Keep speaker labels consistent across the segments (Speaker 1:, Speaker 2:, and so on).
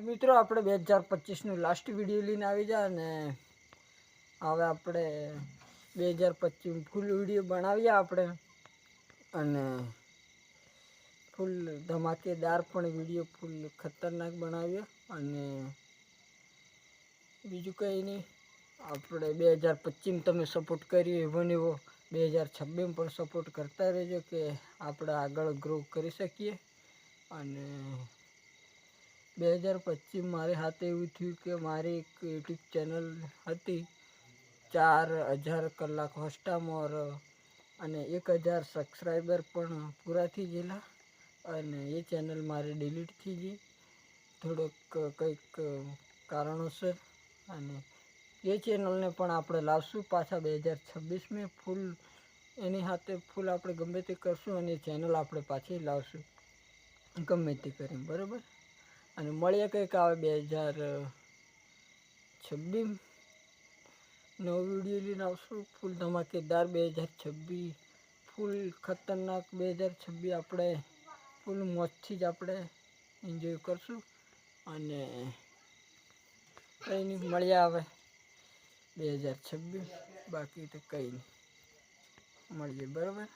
Speaker 1: મિત્રો, આપણે બે હજાર પચીસનું લાસ્ટ વીડિયો લઈને આવી જાય અને હવે આપણે બે હજાર પચીસ ફૂલ વીડિયો બનાવીએ આપણે. અને ફૂલ ધમાકેદાર પણ વીડિયો ફૂલ ખતરનાક બનાવીએ. અને બીજું કંઈ નહીં, આપણે બે હજાર પચીસમાં તમે સપોર્ટ કર્યો એવો ને એવો. બે હજાર છવ્વીસમાં પણ સપોર્ટ કરતા રહેજો કે આપણે આગળ ગ્રો કરી શકીએ. અને બે હજાર પચીસ મારી હાથે એવું થયું કે મારી એક યુટ્યુબ ચેનલ હતી ચાર હજાર કલાક હોસ્ટામોર અને એક હજાર સબસ્ક્રાઈબર પણ પૂરા થઈ ગયેલા અને એ ચેનલ મારે ડિલીટ થઈ ગઈ. થોડોક કંઈક કારણોસર અને એ ચેનલને પણ આપણે લાવશું પાછા બે હજાર છવ્વીસમાં. ફૂલ એની સાથે ફૂલ આપણે ગમે તે કરશું અને ચેનલ આપણે પાછી લાવશું. ગમે તે કરીને બરાબર? અને મળીએ કંઈક આવે બે હજાર છવ્વીસ. નવો વીડિયો લઈને આવશું. ફૂલ ધમાકેદાર બે હજાર છવ્વીસ. ફૂલ ખતરનાક બે હજાર છવ્વીસ આપણે ફૂલ મોજથી જ આપણે એન્જોય કરશું. અને કંઈ નહીં મળ્યા આવે બે હજાર છવ્વીસ. બાકી તો કંઈ નહીં. મળીએ, બરાબર?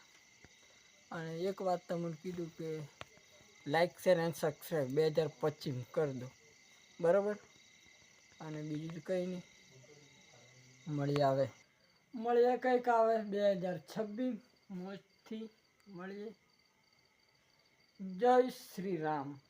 Speaker 1: અને એક વાત તમને કીધું કે લાઈક શેર એન્ડ સબસ્ક્રાઈબ બે હજાર પચીસ કરી દો. બરાબર? અને બીજું કંઈ નહીં. મળી આવે મળીએ કંઈક આવે બે હજાર છવ્વીસ. મોજથી મળીએ. જય શ્રી રામ.